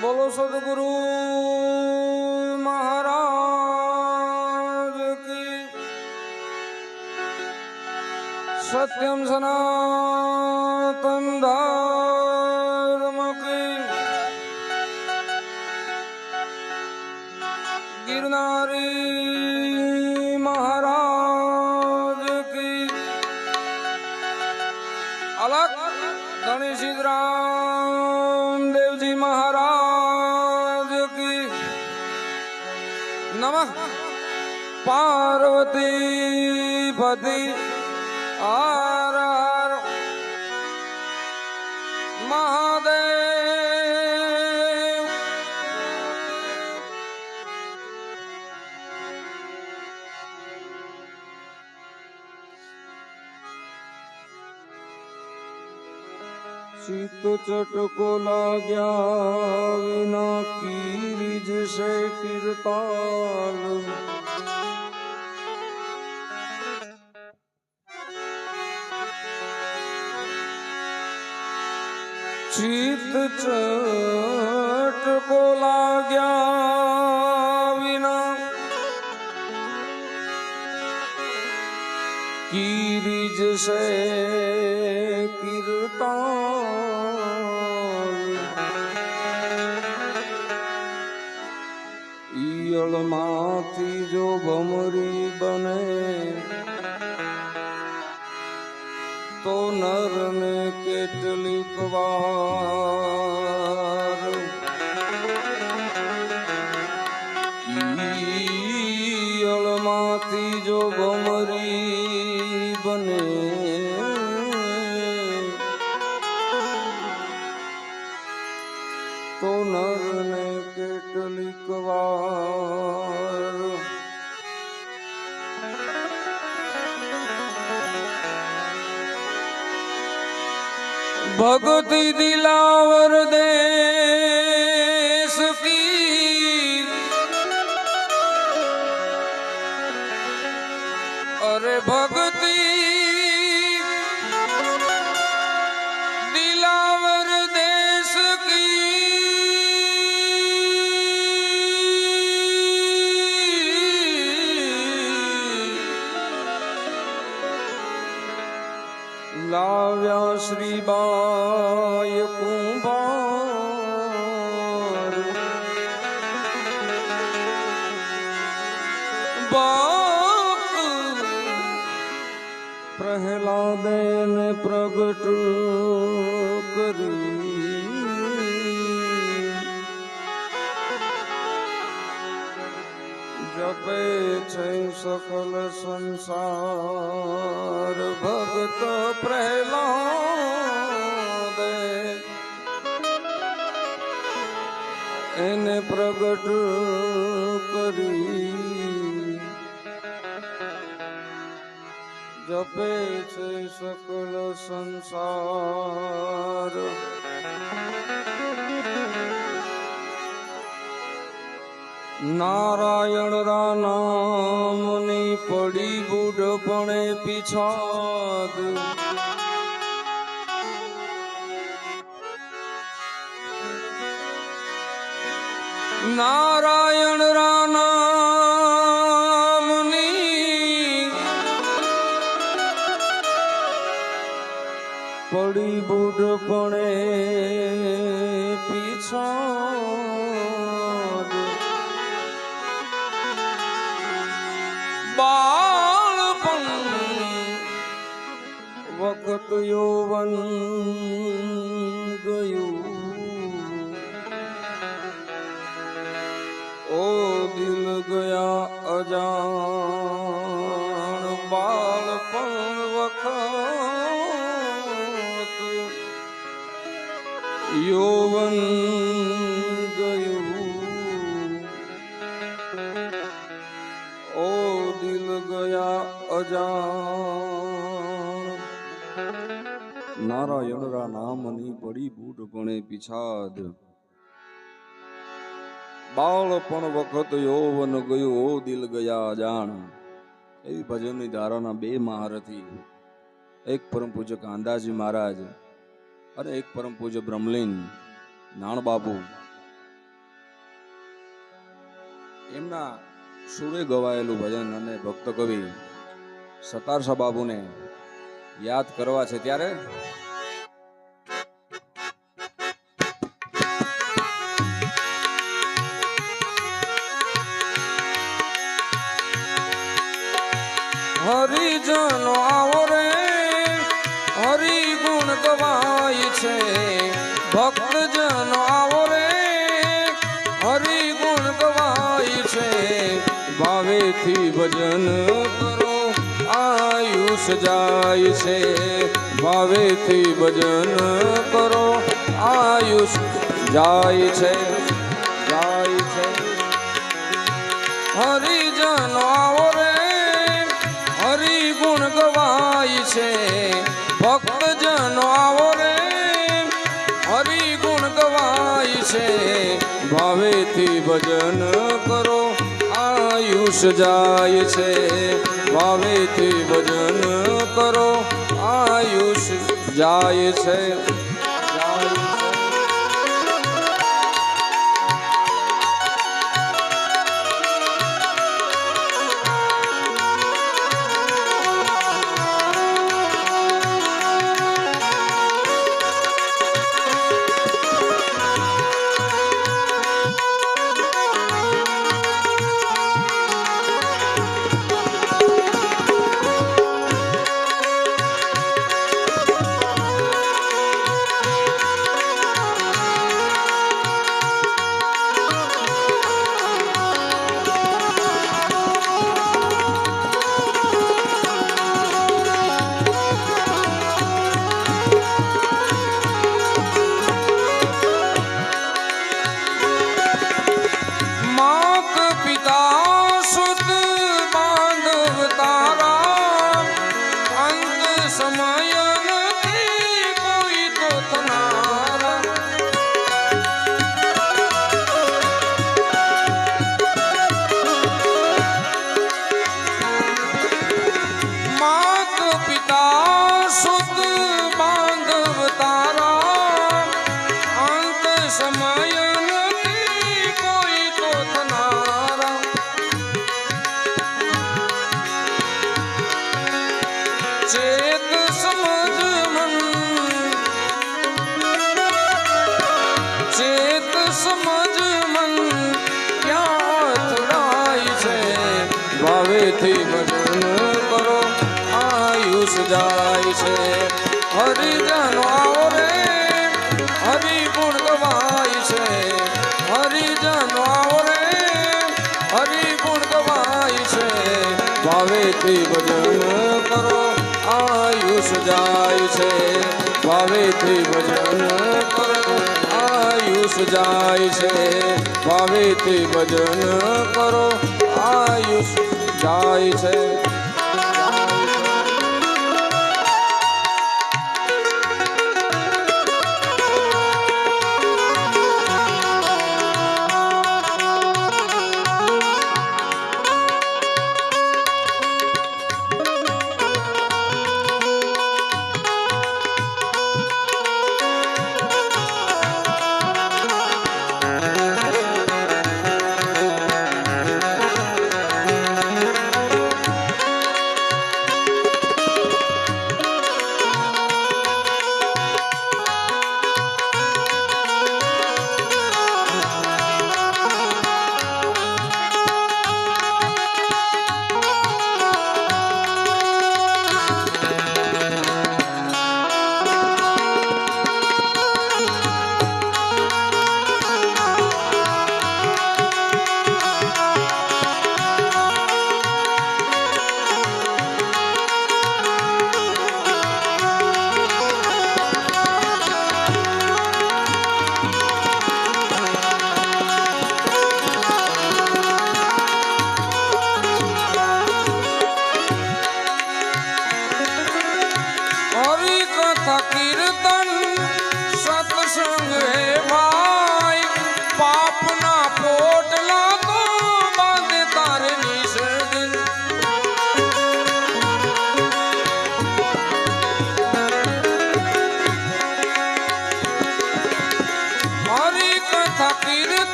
બોલો સદગુરુ મહારાજ કી. સત્યમ સનાતન ધર્મ શીત ચટકો લાગ્યા વિના કીરી જશે કીર્તાલ. ચિત ચટકો લાગ્યા વિના કીરી જશે કીર્તાલ. ઈયળમાંથી જો ભમરી બને તો નરને કેટલીક વાર ভগতি দিলাওর দে સકલ સંસાર ભગત પ્રહલાદ એને પ્રગટ કરી જપે છે સકલ સંસાર નારાયણ રા નામની પડી બુઢપણે પીછાદ. નારાયણ વખત યૌવન પણે પીછાદ. બાળપણ વખત યૌવન ગયો, દિલ ગયા જાણ. એવી ભજનની ધારાના બે મહારથી. એક પરમ પૂજ્ય કાંદાજી મહારાજ અને એક પરમ પૂજ્ય બ્રહ્મલીન નાણ બાબુ એમના સુરે ગવાયેલું ભજન અને ભક્ત કવિ સતારસા બાબુને યાદ કરવા છે ત્યારે જાય છે. ભાવેથી ભજન કરો. આયુષ જાય છે જાય છે. હરિજનો આવો રે. હરિ ગુણ ગવાય છે. ભક્તજનો આવો રે. હરિ ગુણ ગવાય છે. ભાવેથી ભજન કરો. આયુષ જાય છે. ભાવેથી ભજન કરો આયુષ જાય છે. ભાવેથી ભજન કરો, આયુષ જાય છે. ભાવેથી ભજન કરો, આયુષ જાય છે. ભાવેથી ભજન કરો, આયુષ જાય છે.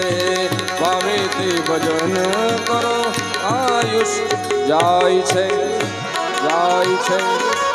છે. ભાવે તે ભજન કરો. આયુષ જાય છે જાય છે.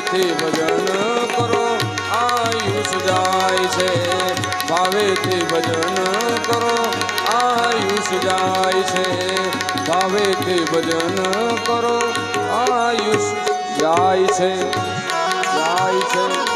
ભાવેથી ભજન કરો, આયુષ જાય છે. ભાવેથી ભજન કરો, આયુષ જાય છે. ભાવેથી ભજન કરો, આયુષ જાય છે. જાય છે.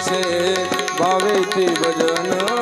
છે. ભાવેથી ભજન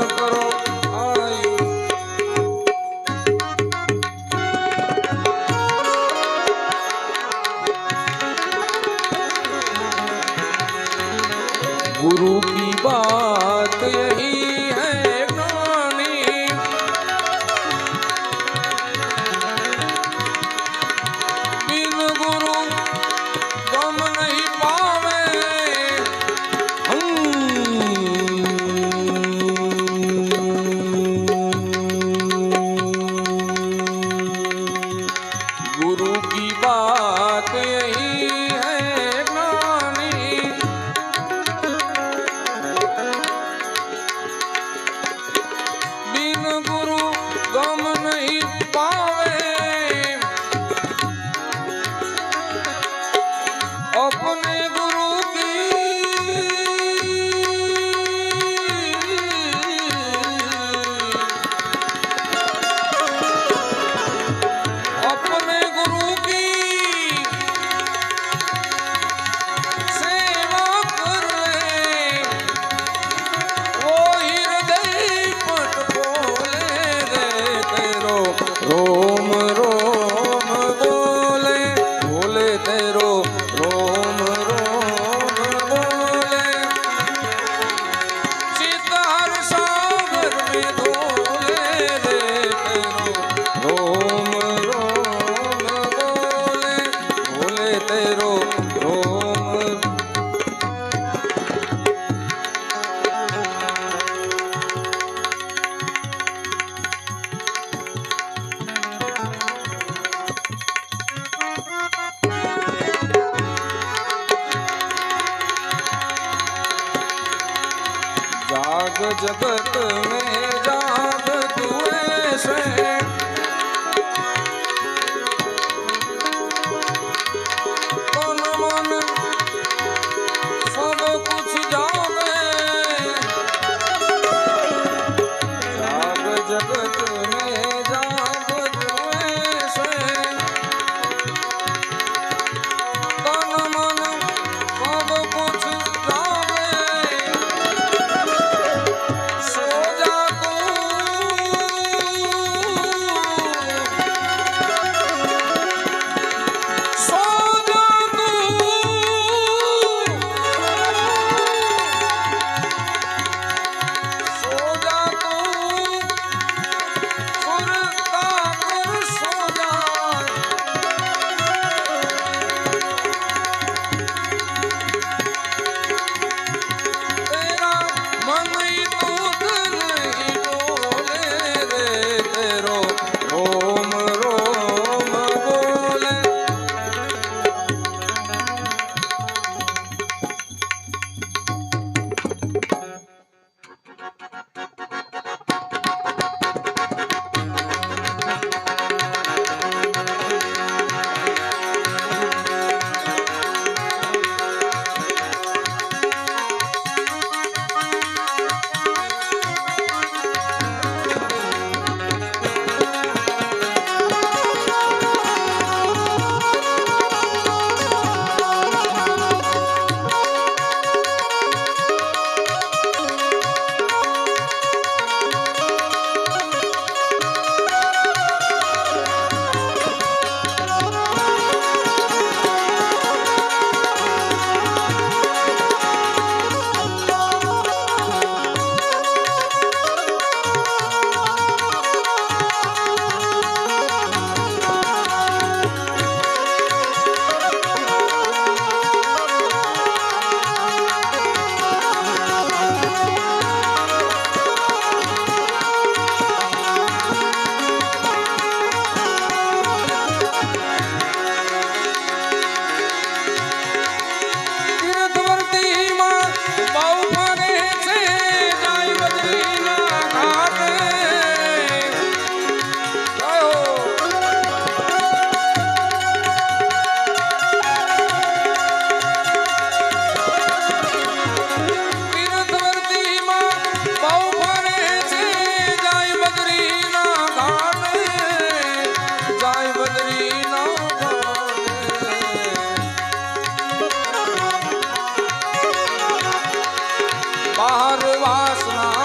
और वासना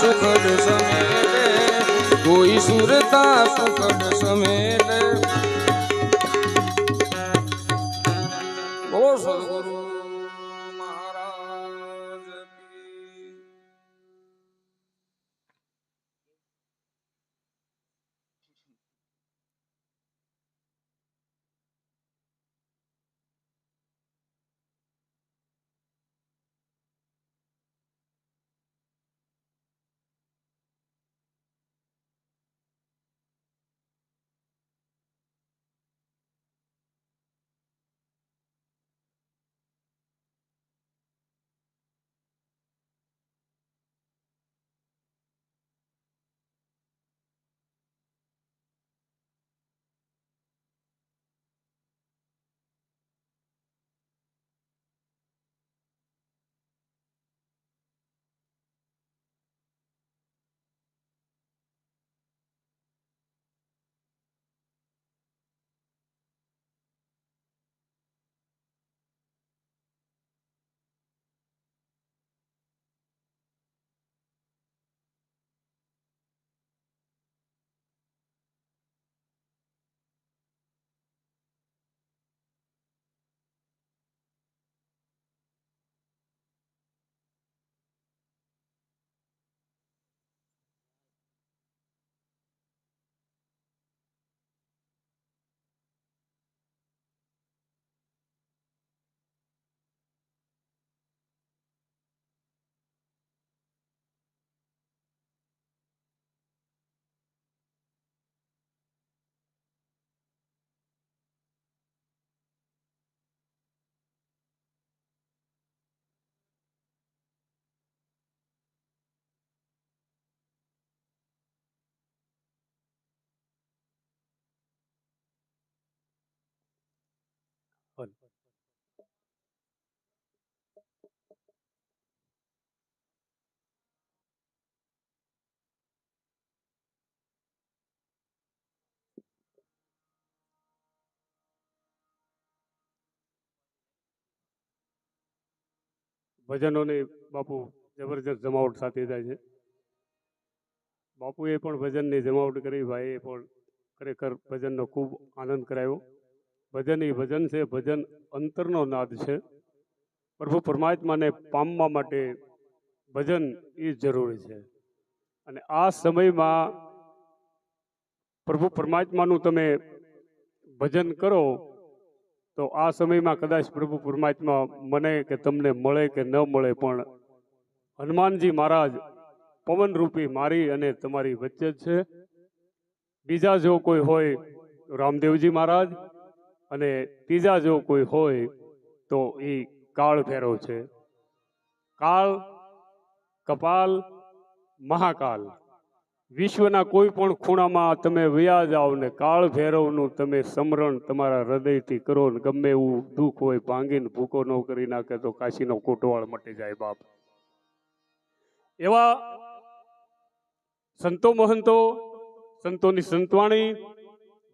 સુખદ સમેટે કોઈ સુરતા સુખદ સમેટે ભજનોની બાપુ જબરજસ્ત જમાવટ સાથે જાય છે. બાપુએ પણ ભજનની જમાવટ કરી, ભાઈએ પણ ખરેખર ભજનનો ખૂબ આનંદ કરાયો ભજન એ ભજન છે, ભજન અંતરનો નાદ છે. પ્રભુ પરમાત્માને પામવા માટે ભજન એ જરૂરી છે. અને આ સમયમાં પ્રભુ પરમાત્માનું તમે ભજન કરો, તો આ સમયમાં કદાચ પ્રભુ પરમાત્મા મને કે તમને મળે કે ન મળે, પણ હનુમાનજી મહારાજ પવનરૂપી મારી અને તમારી વચ્ચે જ છે. બીજા જો કોઈ હોય રામદેવજી મહારાજ અને ત્રીજા જો કોઈ હોય તો એ કાળ ભૈરવ છે. કાળ, કપાલ, મહાકાલ. વિશ્વના કોઈ પણ ખૂણામાં તમે વ્યા જાઓ ને કાળ ભૈરવનું તમે સમરણ તમારા હૃદયથી કરો ને ગમે એવું દુઃખ હોય, ભાંગીને ભૂકો ન કરી નાખે તો કાશીનો કોટવાળ મટી જાય બાપ. એવા સંતો મહંતો, સંતોની સંતવાણી,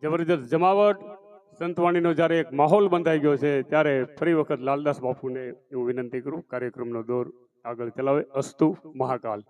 જબરજસ્ત જમાવટ સંતવાણીનો જ્યારે એક માહોલ બંધાઈ ગયો છે, ત્યારે ફરી વખત લાલદાસ બાપુને હું વિનંતી કરું, કાર્યક્રમનો દોર આગળ ચલાવે. અસ્તુ મહાકાલ.